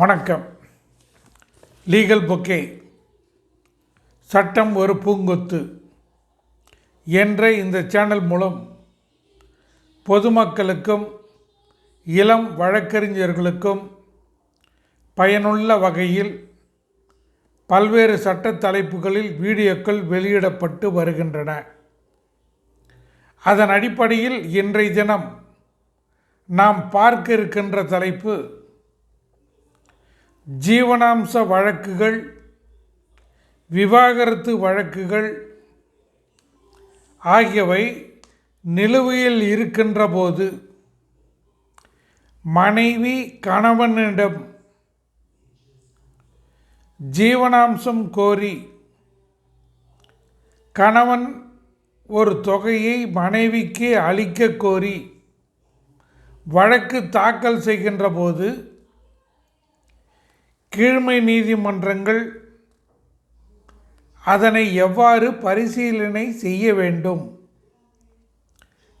வணக்கம். Legal bouquet சட்டம் ஒரு பூங்கொத்து. என்ற இந்த சேனல் மூலம் பொதுமக்களுக்கும் இளம் வழக்கறிஞர்களுக்கும் பயனுள்ள வகையில் பல்வேறு சட்ட தலைப்புகளில் வீடியோக்கள் வெளியிடப்பட்டு வருகின்றன. அதன் அடிப்படையில் இன்றைய தினம் நாம் பார்க்க இருக்கின்ற தலைப்பு ஜீவனாம்ச வழக்குகள் விவாகரத்து வழக்குகள் ஆகியவை நிலுவையில் இருக்கின்ற போது மனைவி கணவனிடம் ஜீவனாம்சம் கோரி கணவன் ஒரு தொகையை மனைவிக்கு அளிக்க கோரி வழக்கு தாக்கல் செய்கின்ற போது கீழ்மை நீதிமன்றங்கள் அதனை எவ்வாறு பரிசீலனை செய்ய வேண்டும்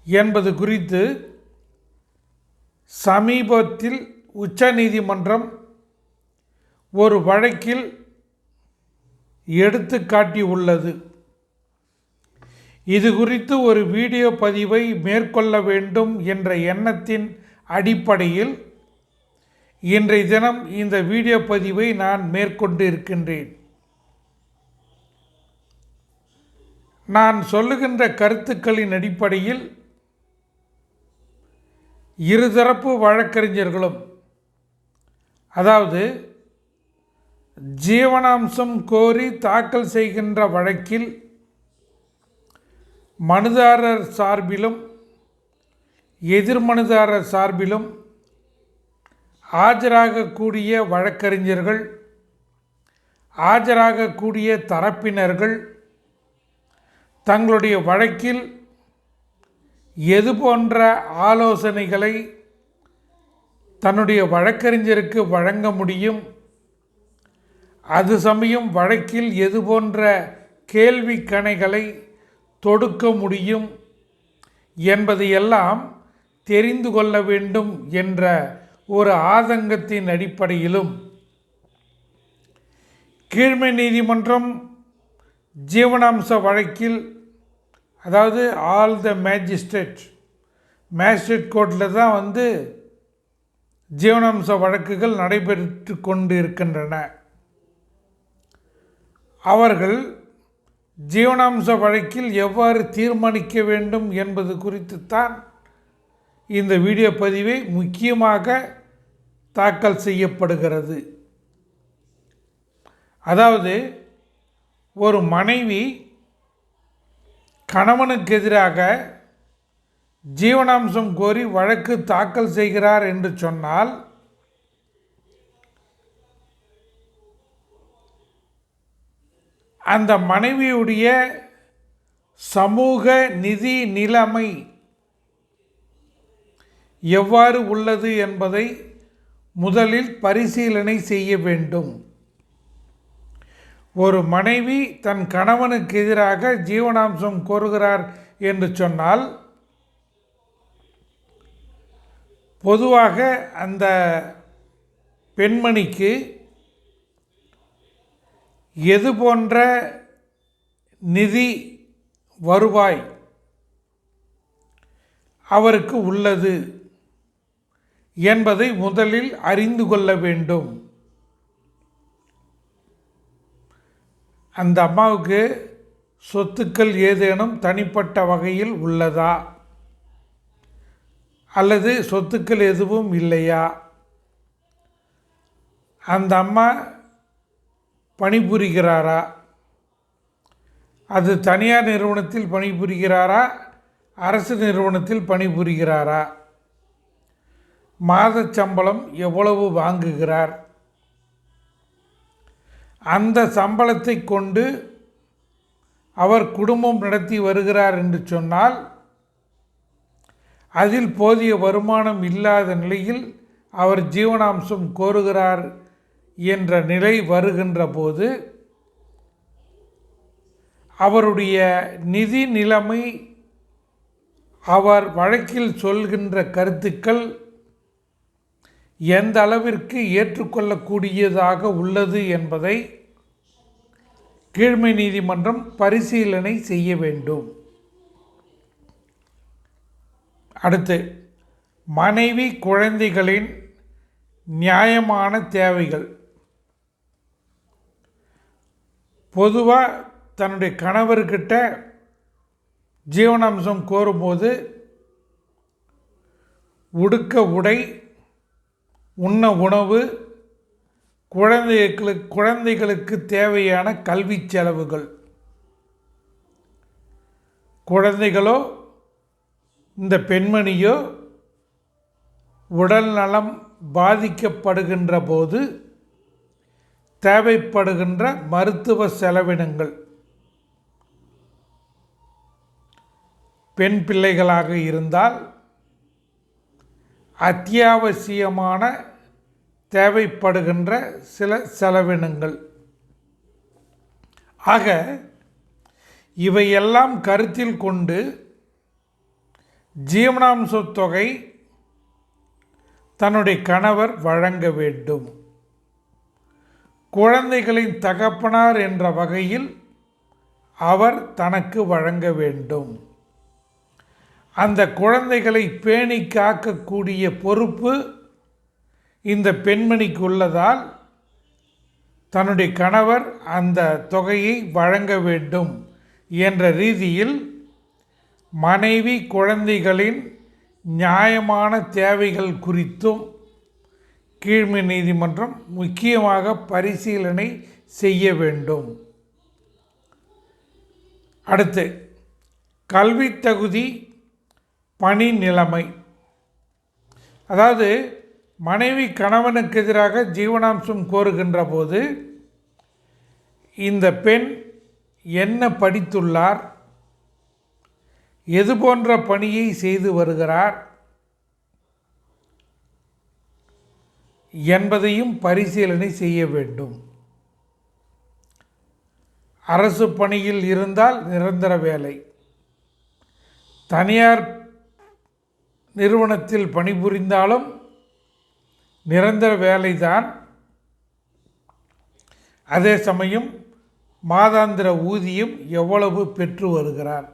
என்பது குறித்து சமீபத்தில் உச்சநீதிமன்றம் ஒரு வழக்கில் எடுத்து காட்டியுள்ளது இது குறித்து ஒரு வீடியோ பதிவை மேற்கொள்ள வேண்டும் என்ற எண்ணத்தின் அடிப்படையில் இன்றைய தினம் இந்த வீடியோ பதிவை நான் மேற்கொண்டு இருக்கின்றேன் நான் சொல்லுகின்ற கருத்துக்களின் அடிப்படையில் இருதரப்பு வழக்கறிஞர்களும் அதாவது ஜீவனாம்சம் கோரி தாக்கல் செய்கின்ற வழக்கில் மனுதாரர் சார்பிலும் எதிர்மனுதாரர் சார்பிலும் ஆஜராகக்கூடிய வழக்கறிஞர்கள் ஆஜராகக்கூடிய தரப்பினர்கள் தங்களுடைய வழக்கில் எது போன்ற ஆலோசனைகளை தன்னுடைய வழக்கறிஞருக்கு வழங்க முடியும்? அது சமயம் வழக்கில் எது போன்ற கேள்வி கணைகளை தொடுக்க முடியும் என்பதையெல்லாம் தெரிந்து கொள்ள வேண்டும் என்ற ஒரு ஆதங்கத்தின் அடிப்படையிலும் கீழ்மை நீதிமன்றம் ஜீவனாம்ச வழக்கில் அதாவது ஆல் த மேஜிஸ்ட்ரேட் மேஜிஸ்ட்ரேட் கோர்ட்டில் தான் வந்து ஜீவனாம்ச வழக்குகள் நடைபெற்று கொண்டு இருக்கின்றன அவர்கள் ஜீவனாம்ச வழக்கில் எவ்வாறு தீர்மானிக்க வேண்டும் என்பது குறித்து தான் இந்த வீடியோ பதிவை முக்கியமாக தாக்கல் செய்யப்படுகிறது. அதாவது ஒரு மனைவி கணவனுக்கு எதிராக ஜீவனாம்சம் கோரி வழக்கு தாக்கல் செய்கிறார் என்று சொன்னால் அந்த மனைவியுடைய சமூக நிதி நிலைமை எவ்வாறு உள்ளது என்பதை முதலில் பரிசீலனை செய்ய வேண்டும். ஒரு மனைவி தன் கணவனுக்கு எதிராக ஜீவனாம்சம் கோருகிறார் என்று சொன்னால் பொதுவாக அந்த பெண்மணிக்கு எது போன்ற நிதி வருவாய் அவருக்கு உள்ளது. என்பதை முதலில் அறிந்து கொள்ள வேண்டும். அந்த அம்மாவுக்கு சொத்துக்கள் ஏதேனும் தனிப்பட்ட வகையில் உள்ளதா? அல்லது சொத்துக்கள் எதுவும் இல்லையா? அந்த அம்மா பணிபுரிகிறாரா? அது தனியார் நிறுவனத்தில் பணிபுரிகிறாரா? அரசு நிறுவனத்தில் பணிபுரிகிறாரா? மாதச் சம்பளம் எவ்வளவு வாங்குகிறார்? அந்த சம்பளத்தை கொண்டு அவர் குடும்பம் நடத்தி வருகிறார் என்று சொன்னால் அதில் போதிய வருமானம் இல்லாத நிலையில் அவர் ஜீவனாம்சம் கோருகிறார் என்ற நிலை வருகின்ற போது அவருடைய நிதி நிலைமை அவர் வழக்கில் சொல்கின்ற கருத்துக்கள் எந்த அளவிற்கு ஏற்றுக்கொள்ளக்கூடியதாக உள்ளது என்பதை கீழ்மை நீதிமன்றம் பரிசீலனை செய்ய வேண்டும். அடுத்து மனைவி குழந்தைகளின் நியாயமான தேவைகள். பொதுவாக தன்னுடைய கணவர்கிட்ட ஜீவனாம்சம் கோரும்போது உடுக்க உடை உண்ண உணவு குழந்தைகளுக்கு குழந்தைகளுக்கு தேவையான கல்வி செலவுகள். குழந்தைகளோ இந்த பெண்மணியோ உடல் நலம் பாதிக்கப்படுகின்ற போது தேவைப்படுகின்ற மருத்துவ செலவினங்கள். பெண் பிள்ளைகளாக இருந்தால் அத்தியாவசியமான தேவைப்படுகின்ற சில செலவினங்கள். ஆக இவையெல்லாம் கருத்தில் கொண்டு ஜீவனாம்சத் தொகை தன்னுடைய கணவர் வழங்க வேண்டும். குழந்தைகளின் தகப்பனார் என்ற வகையில் அவர் தனக்கு வழங்க வேண்டும். அந்த குழந்தைகளை பேணி காக்கக்கூடிய பொறுப்பு இந்த பெண்மணிக்கு உள்ளதால் தன்னுடைய கணவர் அந்த தொகையை வழங்க வேண்டும் என்ற ரீதியில் மனைவி குழந்தைகளின் நியாயமான தேவைகள் குறித்தும் கீழ்மை நீதிமன்றம் முக்கியமாக பரிசீலனை செய்ய வேண்டும். அடுத்து கல்வி தகுதி பணி நிலைமை. அதாவது மனைவி கணவனுக்கு எதிராக ஜீவனாம்சம் கோருகின்ற போது இந்த பெண் என்ன படித்துள்ளார்? எது போன்ற பணியை செய்து வருகிறார்? என்பதையும் பரிசீலனை செய்ய வேண்டும். அரசு பணியில் இருந்தால் நிரந்தர வேலை. தனியார் நிறுவனத்தில் பணிபுரிந்தாலும் நிரந்தர வேலைதான். அதே சமயம் மாதாந்திர ஊதியம் எவ்வளவு பெற்று வருகிறார்?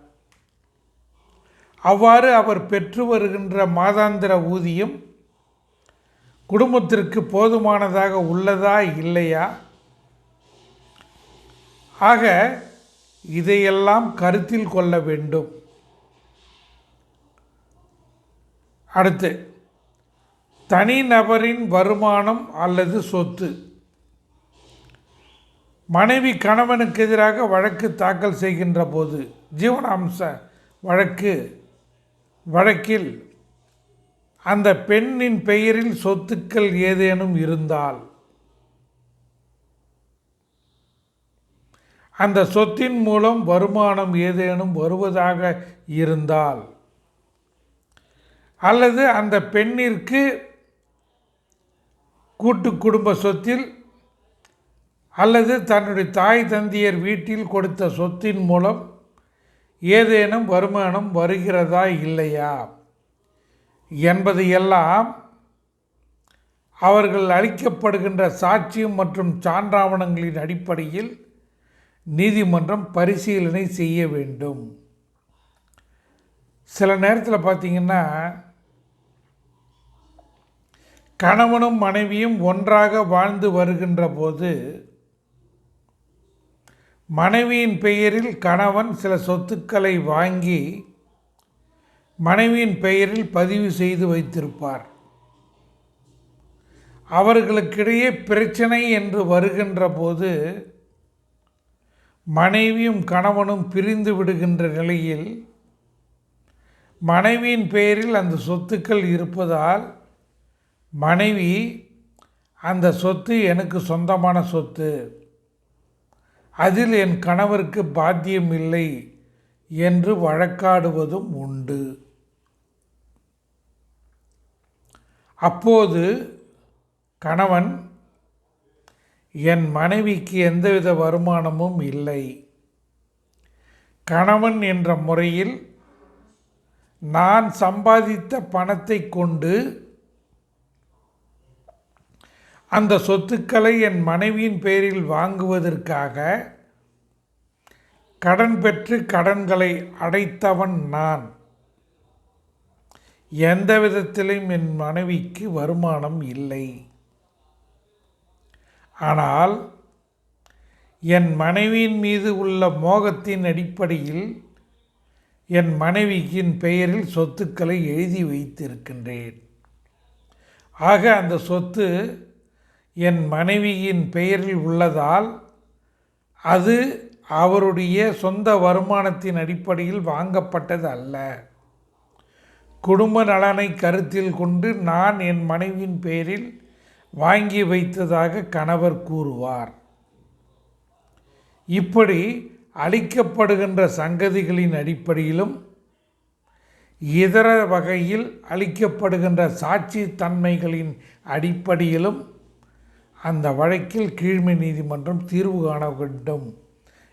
அவ்வாறு அவர் பெற்று வருகின்ற மாதாந்திர ஊதியம் குடும்பத்திற்கு போதுமானதாக உள்ளதா இல்லையா? ஆக இதையெல்லாம் கருத்தில் கொள்ள வேண்டும். அடுத்து தனிநபரின் வருமானம் அல்லது சொத்து. மனைவி கணவனுக்கு எதிராக வழக்கு தாக்கல் செய்கின்ற போது ஜீவனாம்ச வழக்கு வழக்கில் அந்த பெண்ணின் பெயரில் சொத்துக்கள் ஏதேனும் இருந்தால் அந்த சொத்தின் மூலம் வருமானம் ஏதேனும் வருவதாக இருந்தால் அல்லது அந்த பெண்ணிற்கு கூட்டு குடும்ப சொத்தில் அல்லது தன்னுடைய தாய் தந்தையர் வீட்டில் கொடுத்த சொத்தின் மூலம் ஏதேனும் வருமானம் வருகிறதா இல்லையா என்பதையெல்லாம் அவர்கள் அளிக்கப்படுகின்ற சாட்சியம் மற்றும் சான்றாவணங்களின் அடிப்படையில் நீதிமன்றம் பரிசீலனை செய்ய வேண்டும். சில நேரத்தில் பார்த்திங்கன்னா கணவனும் மனைவியும் ஒன்றாக வாழ்ந்து வருகின்ற போது மனைவியின் பெயரில் கணவன் சில சொத்துக்களை வாங்கி மனைவியின் பெயரில் பதிவு செய்து வைத்திருப்பார். அவர்களுக்கிடையே பிரச்சனை என்று வருகின்ற போது மனைவியும் கணவனும் பிரிந்து விடுகின்ற நிலையில் மனைவியின் பெயரில் அந்த சொத்துக்கள் இருப்பதால் மனைவி அந்த சொத்து எனக்கு சொந்தமான சொத்து. அதில் என் கணவருக்கு பாத்தியம் இல்லை என்று வழக்காடுவதும் உண்டு. அப்போது கணவன் என் மனைவிக்கு எந்தவித வருமானமும் இல்லை. கணவன் என்ற முறையில் நான் சம்பாதித்த பணத்தை கொண்டு அந்த சொத்துக்களை என் மனைவியின் பெயரில் வாங்குவதற்காக கடன் பெற்று கடன்களை அடைத்தவன் நான். எந்த விதத்திலும் என் மனைவிக்கு வருமானம் இல்லை. ஆனால் என் மனைவியின் மீது உள்ள மோகத்தின் அடிப்படையில் என் மனைவியின் பெயரில் சொத்துக்களை எழுதி வைத்திருக்கின்றேன். ஆக அந்த சொத்து என் மனைவியின் பெயரில் உள்ளதால் அது அவருடைய சொந்த வருமானத்தின் அடிப்படையில் வாங்கப்பட்டது அல்ல. குடும்ப நலனை கருத்தில் கொண்டு நான் என் மனைவியின் பெயரில் வாங்கி வைத்ததாக கணவர் கூறுவார். இப்படி அளிக்கப்படுகின்ற சங்கதிகளின் அடிப்படையிலும் இதர வகையில் அளிக்கப்படுகின்ற சாட்சி தன்மைகளின் அடிப்படையிலும் அந்த வழக்கில் கீழ்மை நீதிமன்றம் தீர்வு காண வேண்டும்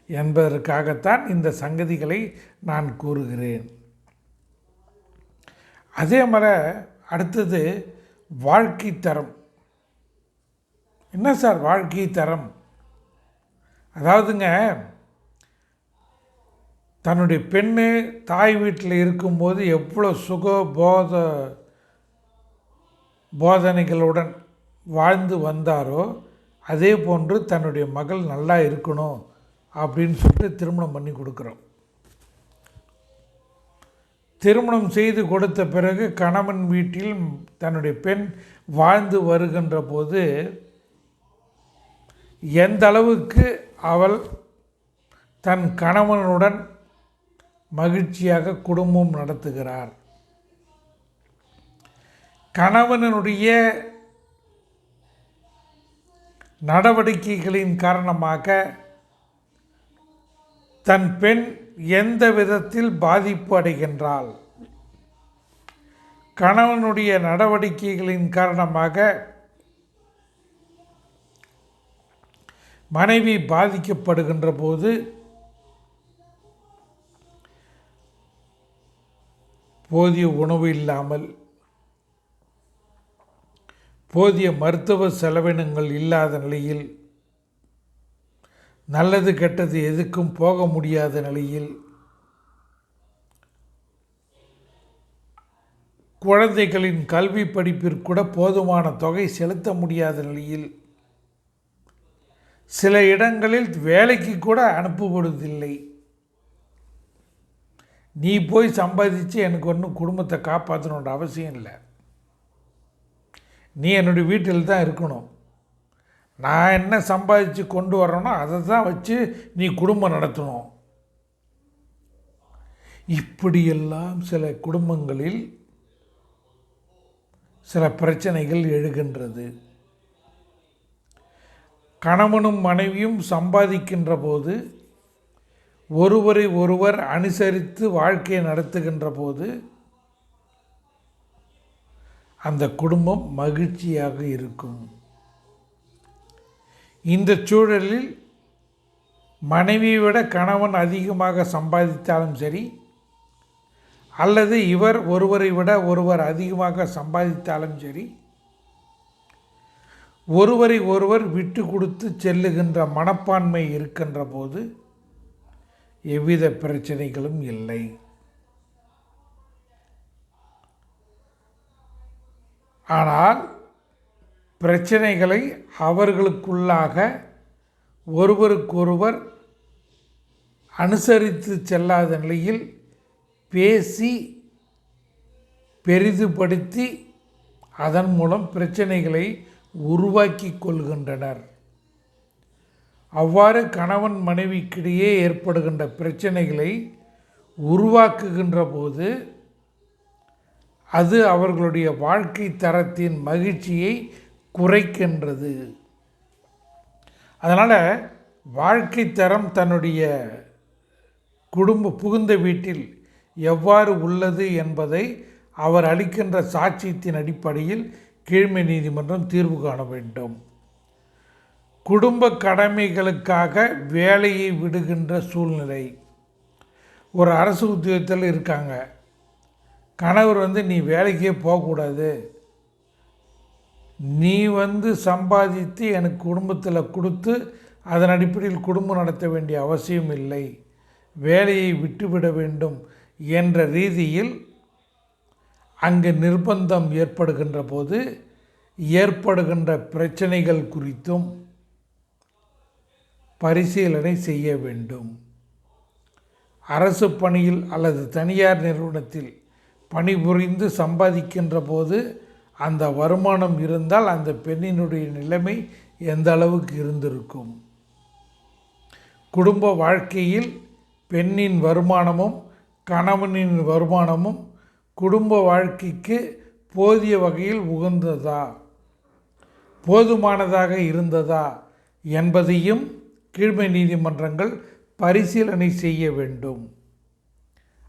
என்பதற்காகத்தான் இந்த சங்கதிகளை நான் கூறுகிறேன். அதே மாதிரி அடுத்தது வாழ்க்கை தரம். என்ன சார் வாழ்க்கை தரம்? அதாவதுங்க தன்னுடைய பெண்ணு தாய் வீட்டில் இருக்கும்போது எவ்வளோ சுக போத போதனைகளுடன் வாழ்ந்து வந்தாரோ அதே போன்று தன்னுடைய மகள் நல்லா இருக்கணும் அப்படின்னு சொல்லிட்டு திருமணம் பண்ணி கொடுக்குறோம். திருமணம் செய்து கொடுத்த பிறகு கணவன் வீட்டில் தன்னுடைய பெண் வாழ்ந்து வருகின்ற போது எந்த அளவுக்கு அவள் தன் கணவனுடன் மகிழ்ச்சியாக குடும்பம் நடத்துகிறார். கணவனுடைய நடவடிக்கைகளின் காரணமாக தன் பெண் எந்த விதத்தில் பாதிப்பு அடைகின்றாள்? கணவனுடைய நடவடிக்கைகளின் காரணமாக மனைவி பாதிக்கப்படுகின்ற போது போதிய உணவு இல்லாமல் போதிய மருத்துவ செலவினங்கள் இல்லாத நிலையில் நல்லது கெட்டது எதுக்கும் போக முடியாத நிலையில் குழந்தைகளின் கல்வி படிப்பிற்கூட போதுமான தொகை செலுத்த முடியாத நிலையில் சில இடங்களில் வேலைக்கு கூட அனுப்பப்படுவதில்லை நீ போய் சம்பாதிச்சு எனக்கு ஒன்றும் குடும்பத்தை காப்பாற்றணுன்ற அவசியம் இல்லை. நீ என்னுடைய வீட்டில் தான் இருக்கணும். நான் என்ன சம்பாதிச்சு கொண்டு வரேனோ அதை தான் வச்சு நீ குடும்பம் நடத்தணும். இப்படியெல்லாம் சில குடும்பங்களில் சில பிரச்சனைகள் எழுகின்றது. கணவனும் மனைவியும் சம்பாதிக்கின்ற போது ஒருவரை ஒருவர் அனுசரித்து வாழ்க்கையை நடத்துகின்ற போது அந்த குடும்பம் மகிழ்ச்சியாக இருக்கும். இந்த சூழலில் மனைவியை விட கணவன் அதிகமாக சம்பாதித்தாலும் சரி அல்லது இவர் ஒருவரை விட ஒருவர் அதிகமாக சம்பாதித்தாலும் சரி ஒருவரை ஒருவர் விட்டு கொடுத்து செல்லுகின்ற மனப்பான்மை இருக்கின்ற போது எவ்வித பிரச்சனைகளும் இல்லை. ஆனால் பிரச்சனைகளை அவர்களுக்குள்ளாக ஒருவருக்கொருவர் அனுசரித்து செல்லாத நிலையில் பேசி பெரிதுபடுத்தி அதன் மூலம் பிரச்சனைகளை உருவாக்கி கொள்கின்றனர். அவ்வாறு கணவன் மனைவிக்கிடையே ஏற்படுகின்ற பிரச்சனைகளை உருவாக்குகின்ற போது அது அவர்களுடைய வாழ்க்கை தரத்தின் மகிழ்ச்சியை குறைக்கின்றது. அதனால் வாழ்க்கை தரம் தன்னுடைய குடும்ப புகுந்த வீட்டில் எவ்வாறு உள்ளது என்பதை அவர் அளிக்கின்ற சாட்சியத்தின் அடிப்படையில் கீழ்மை நீதிமன்றம் தீர்வு காண வேண்டும். குடும்ப கடமைகளுக்காக வேலையை விடுகின்ற சூழ்நிலை. ஒரு அரசு உத்தியோகத்தில் இருக்காங்க. கணவர் வந்து நீ வேலைக்கே போகக்கூடாது. நீ வந்து சம்பாதித்து எனக்கு குடும்பத்தில் கொடுத்து அதன் அடிப்படையில் குடும்பம் நடத்த வேண்டிய அவசியம் இல்லை. வேலையை விட்டுவிட வேண்டும் என்ற ரீதியில் அங்கு நிர்பந்தம் ஏற்படுகின்ற போது ஏற்படுகின்ற பிரச்சனைகள் குறித்தும் பரிசீலனை செய்ய வேண்டும். அரசு பணியில் அல்லது தனியார் நிறுவனத்தில் பணிபுரிந்து சம்பாதிக்கின்ற போது அந்த வருமானம் இருந்தால் அந்த பெண்ணினுடைய நிலைமை எந்த அளவுக்கு இருந்திருக்கும்? குடும்ப வாழ்க்கையில் பெண்ணின் வருமானமும் கணவனின் வருமானமும் குடும்ப வாழ்க்கைக்கு போதிய வகையில் உகந்ததா? போதுமானதாக இருந்ததா என்பதையும் கீழ்மை நீதிமன்றங்கள் பரிசீலனை செய்ய வேண்டும்.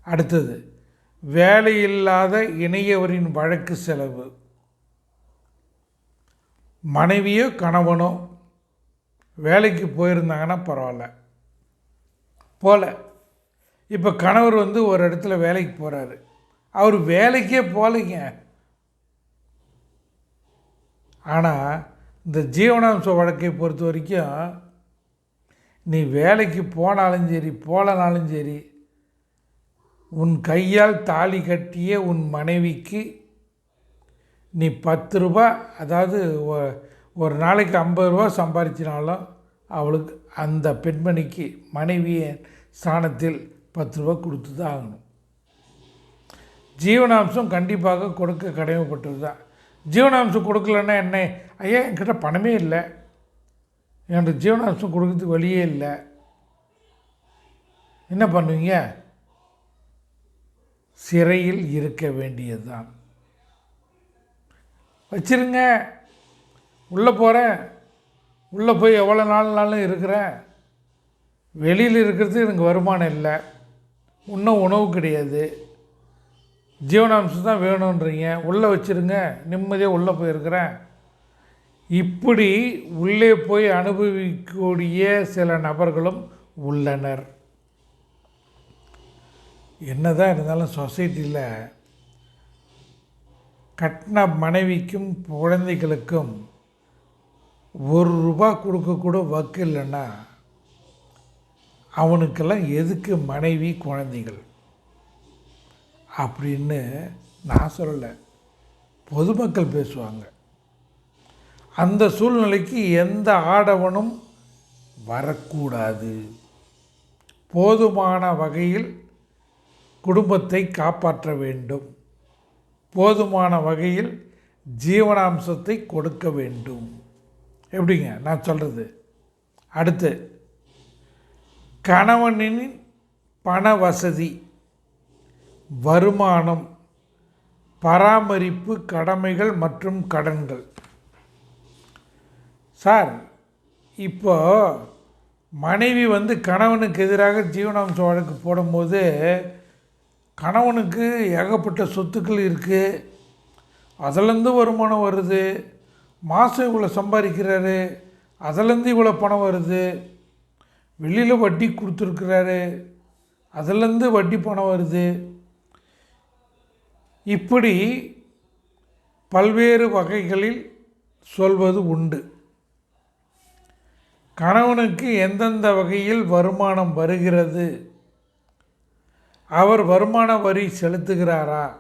அடுத்தது வேலையில்லாத இணையவரின் வழக்கு செலவு. மனைவியோ கணவனோ வேலைக்கு போயிருந்தாங்கன்னா பரவாயில்ல. போல. இப்போ கணவர் வந்து ஒரு இடத்துல வேலைக்கு போகிறாரு அவர் வேலைக்கே போகலைங்க ஆனால் இந்த ஜீவனாம்ச வழக்கை பொறுத்த வரைக்கும் நீ வேலைக்கு போனாலும் சரி போகலனாலும் சரி உன் கையால் தாலி கட்டிய உன் மனைவிக்கு நீ பத்து ரூபா அதாவது ஒரு நாளைக்கு ஐம்பது ரூபா சம்பாதிச்சினாலும் அவளுக்கு அந்த பெண்மணிக்கு மனைவியின் ஸ்தானத்தில் பத்து ரூபா கொடுத்து தான் ஆகணும். ஜீவனாம்சம் கண்டிப்பாக கொடுக்க கடமைப்பட்டது தான் ஜீவனாம்சம் கொடுக்கலன்னா என்ன? ஐயா என்கிட்ட பணமே இல்லை. எனக்கு ஜீவனாம்சம் கொடுக்கறதுக்கு வழியே இல்லை. என்ன பண்ணுவீங்க? சிறையில் இருக்க வேண்டியதுதான். வச்சிருங்க. உள்ளே போகிறேன் உள்ளே போய் எவ்வளோ நாள்னாலும் இருக்கிறேன் வெளியில் இருக்கிறது எனக்கு வருமானம் இல்லை. இன்னும் உணவு கிடையாது. ஜீவனாம்சம் தான் வேணுன்றீங்க உள்ளே வச்சிருங்க. நிம்மதியாக உள்ளே போயிருக்கிறேன். இப்படி உள்ளே போய் அனுபவிக்கக்கூடிய சில நபர்களும் உள்ளனர். என்னதான் இருந்தாலும் சொசைட்டியில் கட்டின மனைவிக்கும் குழந்தைகளுக்கும் ஒரு ரூபா கொடுக்கக்கூட வக்கு இல்லைன்னா அவனுக்கெல்லாம் எதுக்கு மனைவி குழந்தைகள்? அப்படின்னு நான் சொல்லலை. பொதுமக்கள் பேசுவாங்க. அந்த சூழ்நிலைக்கு எந்த ஆடவனும் வரக்கூடாது. போதுமான வகையில் குடும்பத்தை காப்பாற்ற வேண்டும். போதுமான வகையில் ஜீவனாம்சத்தை கொடுக்க வேண்டும். எப்படிங்க? நான் சொல்கிறது அடுத்து கணவனின் பண வசதி வருமானம் பராமரிப்பு கடமைகள் மற்றும் கடன்கள். சார் இப்போ மனைவி வந்து கணவனுக்கு எதிராக ஜீவனாம்ச வழக்கு போடும்போது கணவனுக்கு ஏகப்பட்ட சொத்துக்கள் இருக்குது அதிலேருந்து வருமானம் வருது. மாதம் இவ்வளோ சம்பாதிக்கிறாரு. அதிலேருந்து இவ்வளோ பணம் வருது. வெளியில் வட்டி கொடுத்துருக்குறாரு. அதிலேருந்து வட்டி பணம் வருது. இப்படி பல்வேறு வகைகளில் சொல்வது உண்டு. கணவனுக்கு எந்தெந்த வகையில் வருமானம் வருகிறது? அவர் வருமான வரி செலுத்துகிறாரா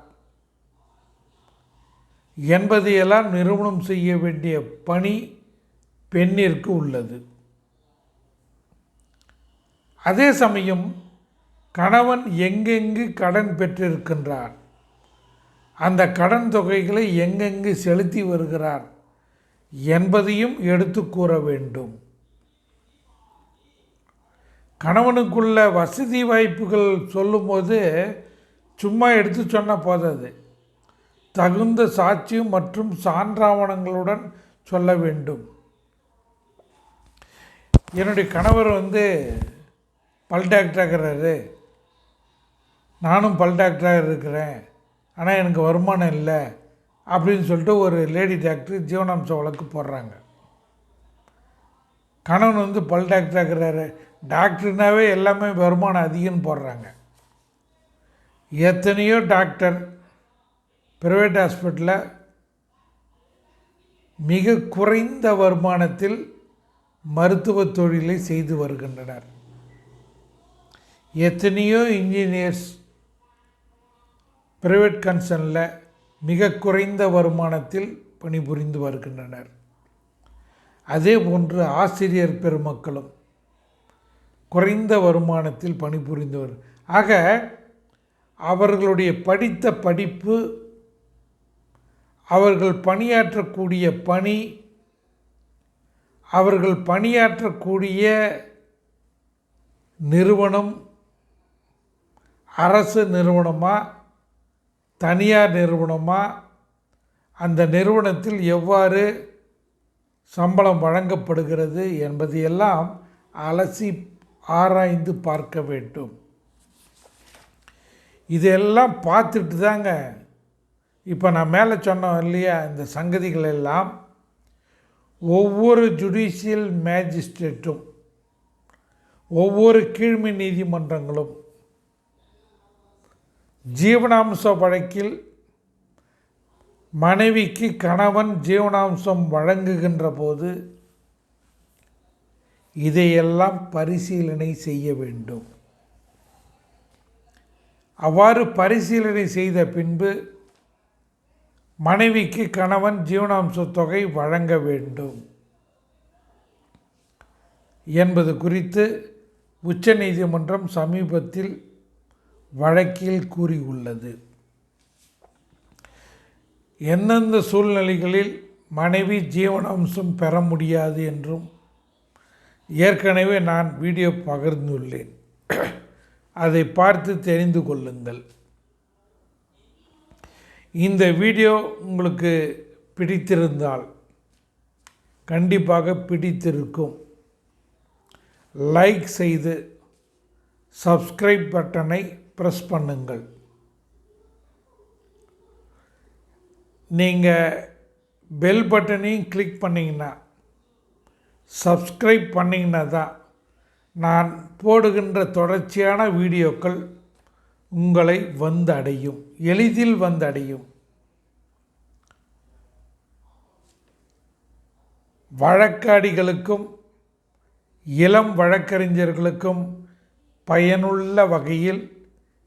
என்பதையெல்லாம் நிறுவனம் செய்ய வேண்டிய பணி பெண்ணிற்கு உள்ளது. அதே சமயம் கணவன் எங்கெங்கு கடன் பெற்றிருக்கின்றார்? அந்த கடன் தொகைகளை எங்கெங்கு செலுத்தி வருகிறார் என்பதையும் எடுத்து கூற வேண்டும். கணவனுக்குள்ள வசதி வாய்ப்புகள் சொல்லும்போது சும்மா எடுத்து சொன்னால் போதாது. தகுந்த சாட்சியம் மற்றும் சான்றாவணங்களுடன் சொல்ல வேண்டும். என்னுடைய கணவர் வந்து பல் டாக்டராகிறாரு நானும் பல் டாக்டராக இருக்கிறேன். ஆனால் எனக்கு வருமானம் இல்லை அப்படின்னு சொல்லிட்டு ஒரு லேடி டாக்டர் ஜீவனாம்ச வழக்கு போடுறாங்க. கணவன் வந்து பல் டாக்டராகிறாரு டாக்டர்னாவே எல்லாமே வருமானம் அதிகம்னு போடுறாங்க. எத்தனையோ டாக்டர் ப்ரைவேட் ஹாஸ்பிட்டலில் மிக குறைந்த வருமானத்தில் மருத்துவ தொழிலை செய்து வருகின்றனர். எத்தனையோ இன்ஜினியர்ஸ் பிரைவேட் கன்சர்னில் மிக குறைந்த வருமானத்தில் பணிபுரிந்து வருகின்றனர். அதே போன்று ஆசிரியர் பெருமக்களும் குறைந்த வருமானத்தில் பணிபுரிந்தவர். ஆக அவர்களுடைய படித்த படிப்பு அவர்கள் பணியாற்றக்கூடிய பணி அவர்கள் பணியாற்றக்கூடிய நிறுவனம் அரசு நிறுவனமா தனியார் நிறுவனமா அந்த நிறுவனத்தில் எவ்வாறு சம்பளம் வழங்கப்படுகிறது என்பதையெல்லாம் அலசி ஆராய்ந்து பார்க்க வேண்டும். இதெல்லாம் பார்த்துட்டு தாங்க. இப்போ நான் மேலே சொன்னோம் இல்லையா இந்த சங்கதிகள் எல்லாம் ஒவ்வொரு ஜுடிஷியல் மேஜிஸ்ட்ரேட்டும் ஒவ்வொரு கீழ்மை நீதிமன்றங்களும் ஜீவனாம்ச வழக்கில் மனைவிக்கு கணவன் ஜீவனாம்சம் வழங்குகின்ற போது இதையெல்லாம் பரிசீலனை செய்ய வேண்டும். அவ்வாறு பரிசீலனை செய்த பின்பு மனைவிக்கு கணவன் ஜீவனாம்ச தொகை வழங்க வேண்டும். என்பது குறித்து உச்சநீதிமன்றம் சமீபத்தில் வழக்கில் கூறியுள்ளது. எந்தெந்த சூழ்நிலைகளில் மனைவி ஜீவனாம்சம் பெற முடியாது என்றும் ஏற்கனவே நான் வீடியோ பகிர்ந்துள்ளேன். அதை பார்த்து தெரிந்து கொள்ளுங்கள். இந்த வீடியோ உங்களுக்கு பிடித்திருந்தால் கண்டிப்பாக பிடித்திருக்கும். லைக் செய்து சப்ஸ்கிரைப் பட்டனை ப்ரெஸ் பண்ணுங்கள். நீங்கள் பெல் பட்டனையும் கிளிக் பண்ணிங்கன்னா சப்ஸ்கிரைப் பண்ணிங்கன்னா தான் நான் போடுகின்ற தொடர்ச்சியான வீடியோக்கள் உங்களை வந்து அடையும் எளிதில் வந்தடையும். வழக்காடிகளுக்கும் இளம் வழக்கறிஞர்களுக்கும் பயனுள்ள வகையில்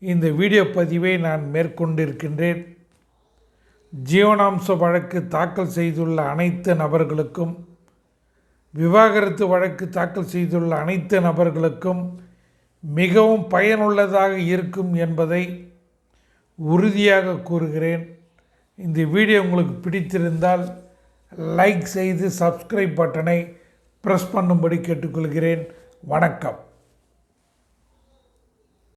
இந்த வீடியோ பதிவை நான் மேற்கொண்டிருக்கின்றேன். ஜீவனாம்ச வழக்கு தாக்கல் செய்துள்ள அனைத்து நபர்களுக்கும் விவாகரத்து வழக்கு தாக்கல் செய்துள்ள அனைத்து நபர்களுக்கும் மிகவும் பயனுள்ளதாக இருக்கும் என்பதை உறுதியாக கூறுகிறேன். இந்த வீடியோ உங்களுக்கு பிடித்திருந்தால் லைக் செய்து சப்ஸ்கிரைப் பட்டனை ப்ரெஸ் பண்ணும்படி கேட்டுக்கொள்கிறேன். வணக்கம்.